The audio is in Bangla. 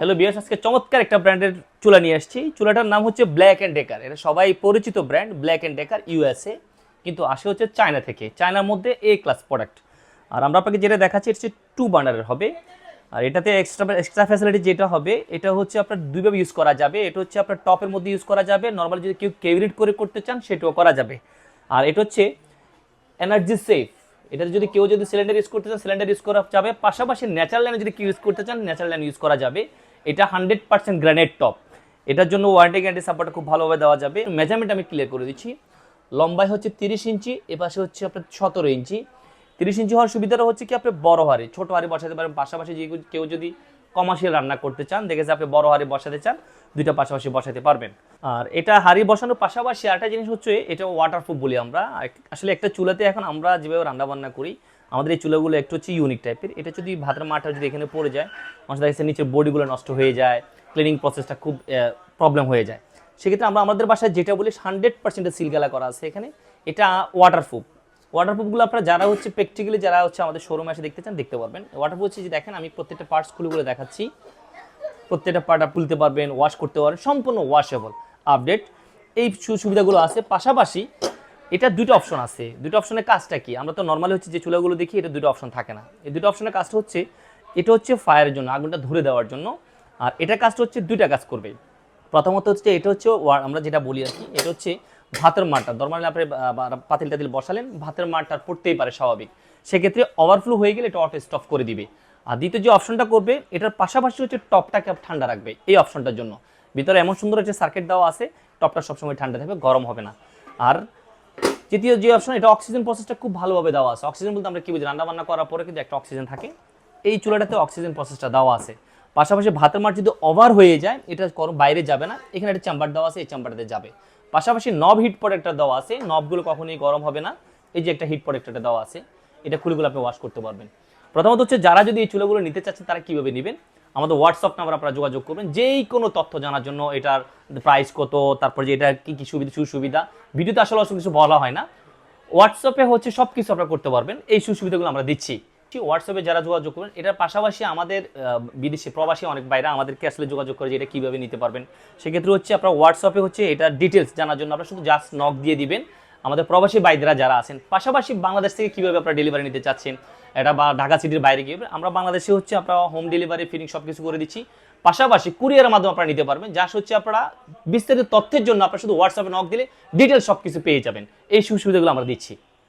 হ্যালো বিয়াস আজকে চমৎকার একটা ব্র্যান্ডের চুলা নিয়ে আসছি। চুলাটার নাম হচ্ছে ব্ল্যাক অ্যান্ড ডেকার এটা সবাই পরিচিত brand Black and Decker USA কিন্তু আসে হচ্ছে চায়না থেকে। চায়নার মধ্যে এ ক্লাস প্রোডাক্ট আর আমরা আপনাকে যেটা দেখাচ্ছি, এটা হচ্ছে টু বার্নারের হবে। আর এটাতে এক্সট্রা এক্সট্রা ফ্যাসিলিটি যেটা হবে, এটা হচ্ছে আপনার দুইভাবে ইউজ করা যাবে। এটা হচ্ছে আপনার টপের মধ্যে ইউজ করা যাবে। নর্মাল যদি কেউ কেভিনেট করে করতে চান, সেটাও করা যাবে। আর এটা হচ্ছে এনার্জি সেফ এটা যদি কেউ যদি সিলিন্ডার ইউজ করতে চান সিলিন্ডার ইউজ করা যাবে। পাশাপাশি ন্যাচারাল লাইনে যদি কেউ ইউজ করতে চান ন্যাচারাল লাইন ইউজ করা যাবে। এটা হান্ড্রেড পার্সেন্ট গ্রানেড টপ এটার জন্য ওয়ারেন্টি গ্যারান্টি সাপোর্টটা খুব ভালোভাবে দেওয়া যাবে। মেজারমেন্ট আমি ক্লিয়ার করে দিচ্ছি। লম্বাই হচ্ছে তিরিশ ইঞ্চি, এপাশে হচ্ছে আপনার সতেরো ইঞ্চি। তিরিশ ইঞ্চি হওয়ার সুবিধাটা হচ্ছে কি, আপনি বড় হারে ছোটো হারে বসাতে পারেন। পাশাপাশি যে কেউ যদি কমার্শিয়াল রান্না করতে চান দেখেছে আপনি বড় হারে বসাতে চান, দুইটা পাশাপাশি বসাতে পারবেন। আর এটা হাড়ি বসানোর পাশাপাশি আরেকটা জিনিস হচ্ছে, এটা ওয়াটারপ্রুফ বলি আমরা। আসলে একটা চুলাতে এখন আমরা যেভাবে রান্না বান্না করি, আমাদের এই চুলাগুলো একটু হচ্ছে ইউনিক টাইপের এটা যদি ভাতের মাঠটা যদি এখানে পড়ে যায় মানুষ দেখা যাচ্ছে নিচের বডিগুলো নষ্ট হয়ে যায় ক্লিনিং প্রসেসটা খুব প্রবলেম হয়ে যায়। সেক্ষেত্রে আমরা আমাদের বাসায় যেটা বলি হান্ড্রেড পার্সেন্টের সিলগালা করা আছে এখানে। এটা ওয়াটারপ্রুফ ওয়াটারপ্রুফগুলো আপনারা যারা হচ্ছে প্র্যাকটিক্যালি যারা হচ্ছে আমাদের শোরুমে এসে দেখতে চান, দেখতে পারবেন। ওয়াটারপ্রুফ হচ্ছে যে দেখেন, আমি প্রত্যেকটা পার্টস খুলে দেখাচ্ছি। প্রত্যেকটা পার্ট তুলতে পারবেন ওয়াশ করতে পারবেন, সম্পূর্ণ ওয়াশেবল আপডেট। এই সুবিধাগুলো আছে। পাশাপাশি এটা দুটো অপশন আছে। দুটো অপশনের কাজটা কি? আমরা তো নর্মালি হচ্ছে যে চুলাগুলো দেখি, এটা দুটো অপশন থাকে না। এই দুটো অপশনের কাজটা হচ্ছে, এটা হচ্ছে ফায়ারের জন্য, আগুনটা ধরে দেওয়ার জন্য। আর এটার কাজটা হচ্ছে দুইটা কাজ করবে। প্রথমত হচ্ছে, এটা হচ্ছে আমরা যেটা বলি আর কি, এটা হচ্ছে ভাতের মারটা নর্মালি আপনি পাতিল টাতিল বসালেন, ভাতের মারটা পড়তেই পারে স্বাভাবিক। সেক্ষেত্রে ওভারফ্লো হয়ে গেলে এটা অটো স্টপ করে দিবে। আর দ্বিতীয় যে অপশনটা করবে, এটার পাশাপাশি হচ্ছে টপটাকে ঠান্ডা রাখবে, এই অপশনটার জন্য। ভিতরে এমন সুন্দর একটা সার্কিট দেওয়া আছে টপটা সবসময় ঠান্ডা থাকবে, গরম হবে না। আর তৃতীয় যে অপশন এটা অক্সিজেন প্রসেসটা খুব ভালোভাবে দেওয়া আছে। অক্সিজেন বলতে আমরা কি বুঝি? রান্না বান্না করার পরে কিন্তু একটা অক্সিজেন থাকে। এই চুলাটাতে অক্সিজেন প্রসেসটা দেওয়া আছে। পাশাপাশি ভাতের মাঠ যদি ওভার হয়ে যায়, এটা বাইরে যাবে না। এখানে একটা চেম্বার দেওয়া আছে, এই চেম্বারটাতে যাবে। পাশাপাশি নব হিট প্রোডাক্টটা দেওয়া আছে। নবগুলো কখনোই গরম হবে না। এই যে একটা হিট প্রোডাক্টটা দেওয়া আছে, এটা খুলেগুলো আপনি ওয়াশ করতে পারবেন। প্রথমত হচ্ছে, যারা যদি এই চুলাগুলো নিতে চাচ্ছেন, তারা কীভাবে নেবেন? আমাদের হোয়াটসঅ্যাপ নাম্বার আপনারা যোগাযোগ করবেন। যেই কোনো তথ্য জানার জন্য এটার প্রাইস কত, তারপর যে এটা কি কি সুবিধা সুবিধা ভিডিওতে আসলে অসংখ্য কিছু বলা হয় না। হোয়াটসঅ্যাপে হচ্ছে সব কিছু আপনারা করতে পারবেন। এই সুবিধাগুলো আমরা দিচ্ছি। হোয়াটসঅ্যাপে যারা যোগাযোগ করবেন, এটার পাশাপাশি আমাদের বিদেশি প্রবাসী অনেক বাইরে আমাদেরকে আসলে যোগাযোগ করে যে এটা কীভাবে নিতে পারবেন। সেক্ষেত্রে হচ্ছে আপনার হোয়াটসঅ্যাপে হচ্ছে এটা ডিটেলস জানার জন্য আপনারা শুধু জাস্ট নক দিয়ে দিবেন। আমাদের প্রবাসী বাইদেরা যারা আছেন, পাশাপাশি বাংলাদেশ থেকে কীভাবে আপনারা ডেলিভারি নিতে চাচ্ছেন, এটা বা ঢাকা সিটির বাইরে গিয়ে আমরা বাংলাদেশে হচ্ছে আপনারা হোম ডেলিভারি ফিটিং সব কিছু করে দিচ্ছি। পাশাপাশি কুরিয়ারের মাধ্যমে আপনারা নিতে পারবেন, যা হচ্ছে আপনারা বিস্তারিত তথ্যের জন্য আপনারা শুধু হোয়াটসঅ্যাপে নক দিলে ডিটেলস সব কিছু পেয়ে যাবেন। এই সুবিধাগুলো আমরা দিচ্ছি।